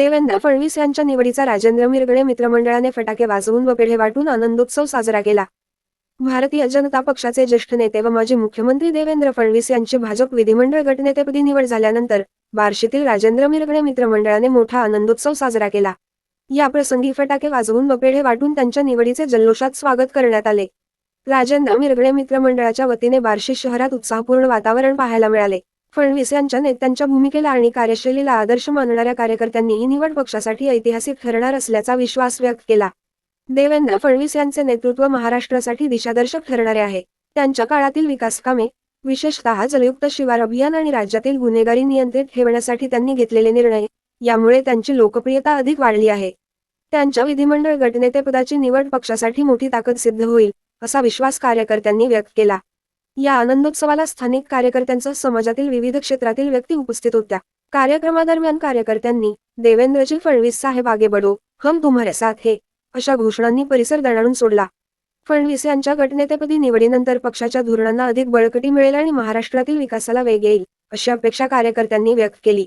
देवेंद्र फडणवीस यांच्या निवडीचा राजेंद्र मिरगडे मित्रमंडळाने फटाके वाजवून व पेढे वाटून आनंदोत्सव साजरा केला. भारतीय जनता पक्षाचे ज्येष्ठ नेते व माजी मुख्यमंत्री देवेंद्र फडणवीस यांची भाजप विधिमंडळ गटनेतेपदी निवड झाल्यानंतर बार्शीतील राजेंद्र मिरगडे मित्रमंडळाने मोठा आनंदोत्सव साजरा केला. या प्रसंगी फटाके वाजवून व पेढे वाटून त्यांच्या निवडीचे जल्लोषात स्वागत करण्यात आले. राजेंद्र मिरगडे मित्रमंडळाच्या वतीने बार्शी शहरात उत्साहपूर्ण वातावरण पाहायला मिळाले. फडणवीस यांच्या नेत्यांच्या भूमिकेला आणि कार्यशैलीला आदर्श मानणाऱ्या कार्यकर्त्यांनी ही निवड पक्षासाठी ऐतिहासिक ठरणार असल्याचा विश्वास व्यक्त केला. देवेंद्र फडणवीस यांचे नेतृत्व महाराष्ट्रासाठी दिशादर्शक ठरणारे आहे. त्यांच्या काळातील विकासकामे विशेषतः जलयुक्त शिवार अभियान आणि राज्यातील गुन्हेगारी नियंत्रित ठेवण्यासाठी त्यांनी घेतलेले निर्णय यामुळे त्यांची लोकप्रियता अधिक वाढली आहे. त्यांच्या विधिमंडळ गटनेतेपदाची निवड पक्षासाठी मोठी ताकद सिद्ध होईल असा विश्वास कार्यकर्त्यांनी व्यक्त केला. या आनंदोत्सवाला स्थानिक कार्यकर्त्यांसह समाजातील विविध क्षेत्रातील व्यक्ती उपस्थित होत्या. कार्यक्रमादरम्यान कार्यकर्त्यांनी देवेंद्रजी फडणवीस साहेब आगे बडो हम तुम्हारे साथ हे अशा घोषणांनी परिसर दणाणून सोडला. फडणवीस यांच्या गटनेतेपदी निवडीनंतर पक्षाच्या धोरणांना अधिक बळकटी मिळेल आणि महाराष्ट्रातील विकासाला वेग येईल अशी अपेक्षा कार्यकर्त्यांनी व्यक्त केली.